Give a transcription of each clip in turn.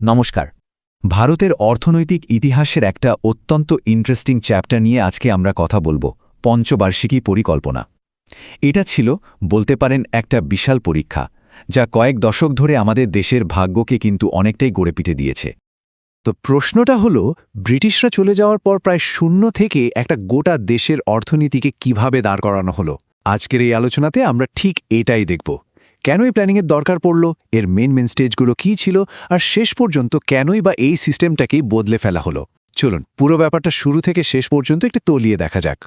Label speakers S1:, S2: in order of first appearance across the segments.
S1: নমস্কার। ভারতের অর্থনৈতিক ইতিহাসের একটা অত্যন্ত ইন্টারেস্টিং চ্যাপ্টার নিয়ে আজকে আমরা কথা বলব, পঞ্চবার্ষিকী পরিকল্পনা। এটা ছিল, বলতে পারেন, একটা বিশাল পরীক্ষা, যা কয়েক দশক ধরে আমাদের দেশের ভাগ্যকে কিন্তু অনেকটাই গড়ে পিটে দিয়েছে।
S2: তো প্রশ্নটা হলো, ব্রিটিশরা চলে যাওয়ার পর প্রায় শূন্য থেকে একটা গোটা দেশের অর্থনীতিকে কীভাবে দাঁড় করানো হলো? আজকের এই আলোচনাতে আমরা ঠিক এটাই দেখব। কেন এই প্ল্যানিংয়ের দরকার পড়ল? এর মেন মেন স্টেজগুলো কী ছিল? আর শেষ পর্যন্ত কেনই বা এই সিস্টেমটাকেই বদলে ফেলা হলো? চলুন, পুরো ব্যাপারটা শুরু থেকে শেষ পর্যন্ত একটু তলিয়ে দেখা যাক।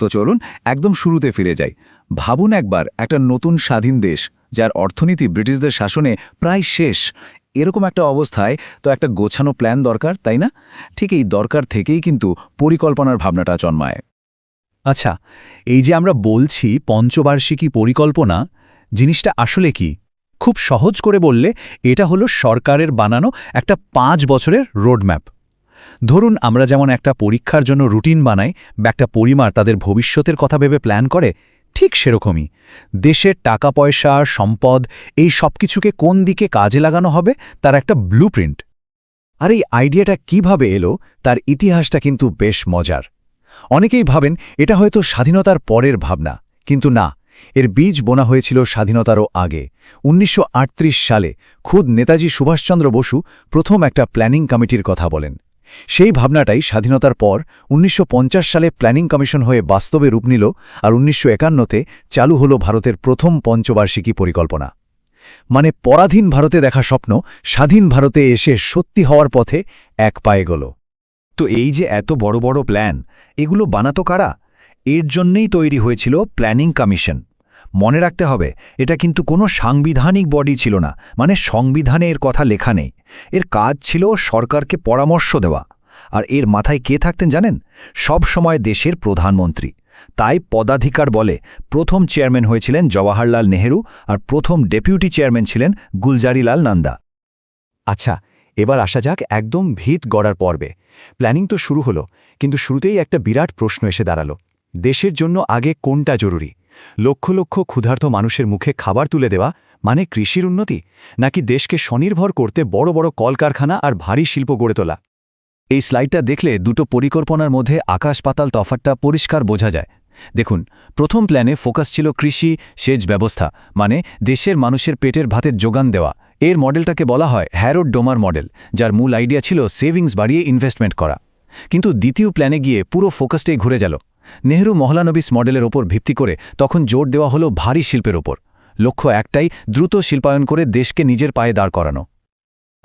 S1: তো চলুন, একদম শুরুতে ফিরে যাই। ভাবুন একবার, একটা নতুন স্বাধীন দেশ, যার অর্থনীতি ব্রিটিশদের শাসনে প্রায় শেষ। এরকম একটা অবস্থায় তো একটা গোছানো প্ল্যান দরকার, তাই না? ঠিক এই দরকার থেকেই কিন্তু পরিকল্পনার ভাবনাটা জন্মায়।
S2: আচ্ছা এই যে আমরা বলছি পঞ্চবার্ষিকী পরিকল্পনা জিনিসটা আসলে কি? খুব সহজ করে বললে, এটা হলো সরকারের বানানো একটা পাঁচ বছরের রোডম্যাপ। ধরুন, আমরা যেমন একটা পরীক্ষার জন্য রুটিন বানাই, বা একটা পরিমার তাদের ভবিষ্যতের কথা ভেবে প্ল্যান করে, ঠিক সেরকমই। দেশের টাকা পয়সা, সম্পদ, এই সব কিছুকে কোন দিকে কাজে লাগানো হবে, তার একটা ব্লুপ্রিন্ট আর এই আইডিয়াটা কীভাবে এলো, তার ইতিহাসটা কিন্তু বেশ মজার। অনেকেই ভাবেন, এটা হয়তো স্বাধীনতার পরের ভাবনা, কিন্তু না। এর বীজ বোনা হয়েছিল স্বাধীনতারও আগে। উনিশশো আটত্রিশ সালে খুদ নেতাজি সুভাষচন্দ্র বসু প্রথম একটা প্ল্যানিং কমিটির কথা বলেন। সেই ভাবনাটাই স্বাধীনতার পর উনিশশো পঞ্চাশ সালে প্ল্যানিং কমিশন হয়ে বাস্তবে রূপ নিল আর উনিশশো একান্নতে চালু হল ভারতের প্রথম পঞ্চবার্ষিকী পরিকল্পনা। মানে পরাধীন ভারতে দেখা স্বপ্ন, স্বাধীন ভারতে এসে সত্যি হওয়ার পথে এক পায়ে গেল
S1: তো এই যে এত বড় বড় প্ল্যান, এগুলো বানাতো কারা? এর জন্যেই তৈরি হয়েছিল প্ল্যানিং কমিশন। মনে রাখতে হবে, এটা কিন্তু কোনো সাংবিধানিক বডি ছিল না মানে সংবিধানে এর কথা লেখা নেই। এর কাজ ছিল সরকারকে পরামর্শ দেওয়া। আর এর মাথায় কে থাকতেন জানেন? সব সময় দেশের প্রধানমন্ত্রী। তাই পদাধিকার বলে প্রথম চেয়ারম্যান হয়েছিলেন জওয়াহরলাল নেহেরু আর প্রথম ডেপুটি চেয়ারম্যান ছিলেন গুলজারিলাল নান্দা। আচ্ছা এবার আসা যাক একদম ভিত গড়ার পর্বে। প্ল্যানিং তো শুরু হলো, কিন্তু শুরুতেই একটা বিরাট প্রশ্ন এসে দাঁড়াল। দেশের জন্য আগে কোনটা জরুরি? লক্ষ লক্ষ ক্ষুধার্ত মানুষের মুখে খাবার তুলে দেওয়া মানে কৃষির উন্নতি, নাকি দেশকে স্বনির্ভর করতে বড় বড় কলকারখানা আর ভারী শিল্প গড়ে তোলা? এই স্লাইডটা দেখলে দুটো পরিকল্পনার মধ্যে আকাশ পাতাল তফাতটা পরিষ্কার বোঝা যায়। দেখুন, প্রথম প্ল্যানে ফোকাস ছিল কৃষি সেচ ব্যবস্থা মানে দেশের মানুষের পেটের ভাতের যোগান দেওয়া। এর মডেলটাকে বলা হয় হ্যারোড ডোমার মডেল, যার মূল আইডিয়া ছিল সেভিংস বাড়িয়ে ইনভেস্টমেন্ট করা। কিন্তু দ্বিতীয় প্ল্যানে গিয়ে পুরো ফোকাসটাই ঘুরে গেল। নেহরু মহলানবিস মডেলের ওপর ভিত্তি করে তখন জোর দেওয়া হলো ভারী শিল্পের ওপর। লক্ষ্য একটাই, দ্রুত শিল্পায়ন করে দেশকে নিজের পায়ে দাঁড় করানো।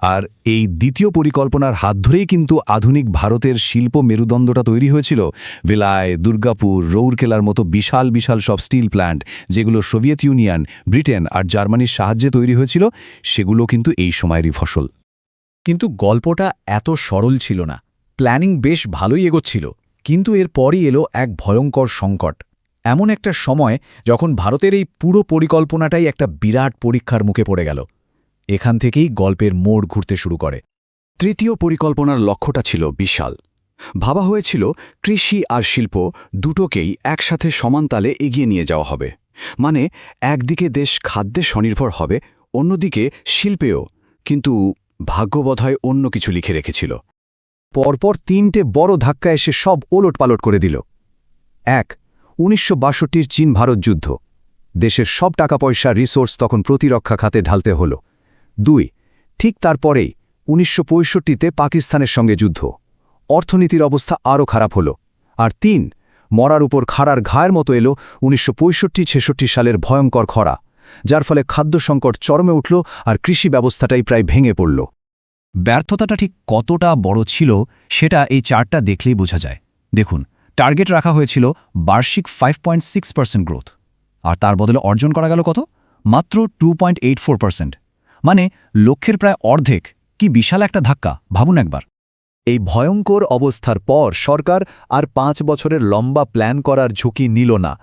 S1: আর এই দ্বিতীয় পরিকল্পনার হাত ধরেই কিন্তু আধুনিক ভারতের শিল্প মেরুদণ্ডটা তৈরি হয়েছিল। ভিলায়, দুর্গাপুর, রৌরকেলার মতো বিশাল বিশাল সব স্টিল প্ল্যান্ট, যেগুলো সোভিয়েত ইউনিয়ন, ব্রিটেন আর জার্মানির সাহায্যে তৈরি হয়েছিল, সেগুলো কিন্তু এই সময়েরই ফসল। কিন্তু গল্পটা এত সরল ছিল না। প্ল্যানিং বেশ ভালোই এগোচ্ছিল। কিন্তু এর পরই এলো এক ভয়ঙ্কর সংকট। এমন একটা সময় যখন ভারতের এই পুরো পরিকল্পনাটাই একটা বিরাট পরীক্ষার মুখে পড়ে গেল। এখান থেকেই গল্পের মোড় ঘুরতে শুরু করে। তৃতীয় পরিকল্পনার লক্ষ্যটা ছিল বিশাল। ভাবা হয়েছিল কৃষি আর শিল্প দুটোকেই একসাথে সমানতালে এগিয়ে নিয়ে যাওয়া হবে। মানে একদিকে দেশ খাদ্যে স্বনির্ভর হবে, অন্যদিকে শিল্পেও, কিন্তু ভাগ্যবোধহয় অন্য কিছু লিখে রেখেছিল। পরপর তিনটে বড় ধাক্কা এসে সব ওলটপালট করে দিল। এক, উনিশশো বাষট্টির চীন ভারত যুদ্ধ। দেশের সব টাকা পয়সা রিসোর্স তখন প্রতিরক্ষা খাতে ঢালতে হল। দুই, ঠিক তারপরেই উনিশশো পঁয়ষট্টিতে পাকিস্তানের সঙ্গে যুদ্ধ। অর্থনীতির অবস্থা আরও খারাপ হল। আর তিন, মরার উপর খাড়ার ঘায়ের মতো এলো উনিশশো পঁয়ষট্টি ছেষট্টি সালের ভয়ঙ্কর খরা, যার ফলে খাদ্য সংকট চরমে উঠল আর কৃষি ব্যবস্থাটাই প্রায় ভেঙে পড়ল। ব্যর্থতাটা ঠিক কতটা বড় ছিল সেটা এই চার্টটা দেখলেই বোঝা যায়। দেখুন, টার্গেট রাখা হয়েছিল বার্ষিক ফাইভ গ্রোথ আর তার বদলে অর্জন করা গেল কত? মাত্র টু মানে লক্ষ্যের প্রায় অর্ধেক। কি বিশাল একটা ধাক্কা, ভাবুন একবার। এই ভয়ঙ্কর অবস্থার পর সরকার আর পাঁচ বছরের লম্বা প্ল্যান করার ঝুঁকি নিল না।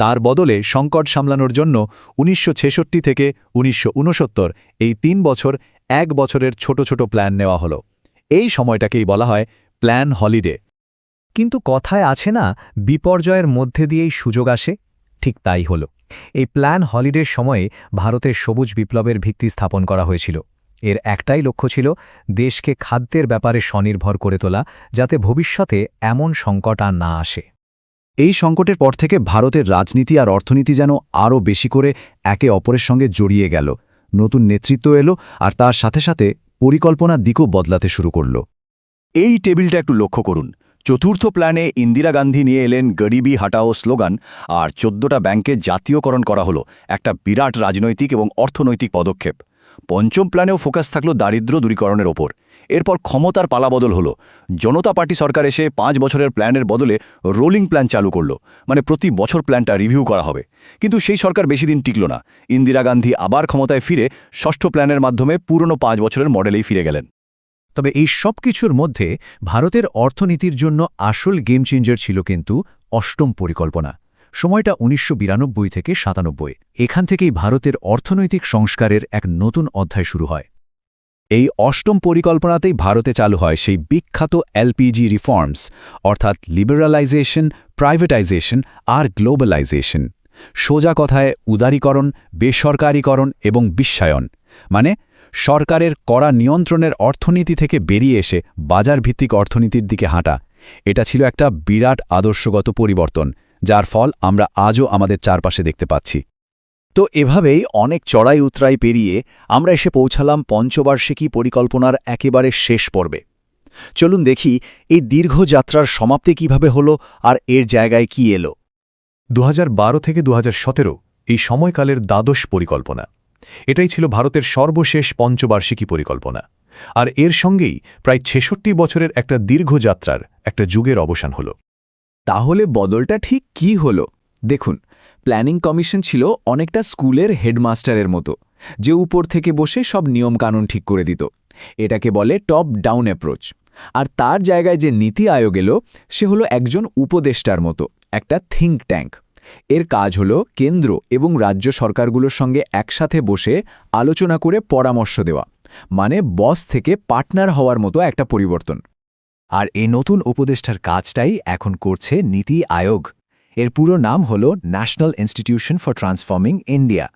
S1: তার বদলে সংকট সামলানোর জন্য উনিশশো ছেষট্টি থেকে উনিশশো ঊনসত্তর এই তিন বছর এক বছরের ছোট ছোট প্ল্যান নেওয়া হলো। এই সময়টাকেই বলা হয় প্ল্যান হলিডে।
S3: কিন্তু কথায় আছে না, বিপর্যয়ের মধ্যে দিয়েই সুযোগ আসে? ঠিক তাই হল। এই প্ল্যান হলিডের সময়ে ভারতের সবুজ বিপ্লবের ভিত্তি স্থাপন করা হয়েছিল। এর একটাই লক্ষ্য ছিল দেশকে খাদ্যের ব্যাপারে স্বনির্ভর করে তোলা, যাতে ভবিষ্যতে এমন সংকট আর না আসে।
S2: এই সংকটের পর থেকে ভারতের রাজনীতি আর অর্থনীতি যেন আরও বেশি করে একে অপরের সঙ্গে জড়িয়ে গেল। নতুন নেতৃত্ব এলো আর তার সাথে সাথে পরিকল্পনার দিকও বদলাতে শুরু করল।
S1: এই টেবিলটা একটু লক্ষ্য করুন। চতুর্থ প্ল্যানে ইন্দিরা গান্ধী নিয়ে এলেন গরিবি হাটাও স্লোগান আর চোদ্দটা ব্যাংকে জাতীয়করণ করা হলো। একটা বিরাট রাজনৈতিক এবং অর্থনৈতিক পদক্ষেপ। পঞ্চম প্ল্যানেও ফোকাস থাকল দারিদ্র দূরীকরণের ওপর। এরপর ক্ষমতার পালাবদল হলো। জনতা পার্টি সরকার এসে পাঁচ বছরের প্ল্যানের বদলে রোলিং প্ল্যান চালু করল। মানে প্রতি বছর প্ল্যানটা রিভিউ করা হবে। কিন্তু সেই সরকার বেশি দিন টিকল না। ইন্দিরা গান্ধী আবার ক্ষমতায় ফিরে ষষ্ঠ প্ল্যানের মাধ্যমে পুরনো পাঁচ বছরের মডেলেই ফিরে গেলেন।
S4: তবে এই সব কিছুর মধ্যে ভারতের অর্থনীতির জন্য আসল গেম চেঞ্জার ছিল কিন্তু অষ্টম পরিকল্পনা। সময়টা উনিশশো বিরানব্বই থেকে সাতানব্বই। এখান থেকেই ভারতের অর্থনৈতিক সংস্কারের এক নতুন অধ্যায় শুরু হয়।
S2: এই অষ্টম পরিকল্পনাতেই ভারতে চালু হয় সেই বিখ্যাত এলপিজি রিফর্মস অর্থাৎ লিবারালাইজেশন প্রাইভেটাইজেশন আর গ্লোবালাইজেশন সোজা কথায় উদারীকরণ, বেসরকারীকরণ এবং বিশ্বায়ন। মানে সরকারের কড়া নিয়ন্ত্রণের অর্থনীতি থেকে বেরিয়ে এসে বাজারভিত্তিক অর্থনীতির দিকে হাঁটা। এটা ছিল একটা বিরাট আদর্শগত পরিবর্তন। যার ফল আমরা আজও আমাদের চারপাশে দেখতে পাচ্ছি। তো এভাবেই অনেক চড়াই উতরাই পেরিয়ে আমরা এসে পৌঁছালাম পঞ্চবার্ষিকী পরিকল্পনার একেবারে শেষ পর্বে। চলুন দেখি এই দীর্ঘ যাত্রার সমাপ্তি কীভাবে হলো আর এর জায়গায় কি এলো।
S4: দুহাজার বারো থেকে দুহাজার সতেরো এই সময়কালের দ্বাদশ পরিকল্পনা। এটাই ছিল ভারতের সর্বশেষ পঞ্চবার্ষিকী পরিকল্পনা। আর এর সঙ্গেই প্রায় ছেষট্টি বছরের একটা দীর্ঘ যাত্রার একটা যুগের অবসান হল।
S2: তাহলে বদলটা ঠিক কি হলো? দেখুন প্ল্যানিং কমিশন ছিল অনেকটা স্কুলের হেডমাস্টারের মতো, যে উপর থেকে বসে সব নিয়মকানুন ঠিক করে দিত। এটাকে বলে টপ ডাউন অ্যাপ্রোচ আর তার জায়গায় যে নীতি আয়োগ এলো, সে হলো একজন উপদেষ্টার মতো, একটা থিঙ্ক ট্যাঙ্ক এর কাজ হলো কেন্দ্র এবং রাজ্য সরকারগুলোর সঙ্গে একসাথে বসে আলোচনা করে পরামর্শ দেওয়া মানে বস থেকে পার্টনার হওয়ার মতো একটা পরিবর্তন।
S3: আর এই নতুন উপদেষ্টার কাজটাই এখন করছে নীতি আয়োগ। এর পুরো নাম হল National Institution for Transforming India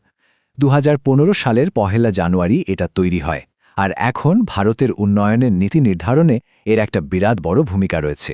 S3: দু হাজার পনেরো সালের পহেলা জানুয়ারি এটা তৈরি হয়। আর এখন ভারতের উন্নয়নের নীতি নির্ধারণে এর একটা বিরাট বড় ভূমিকা রয়েছে।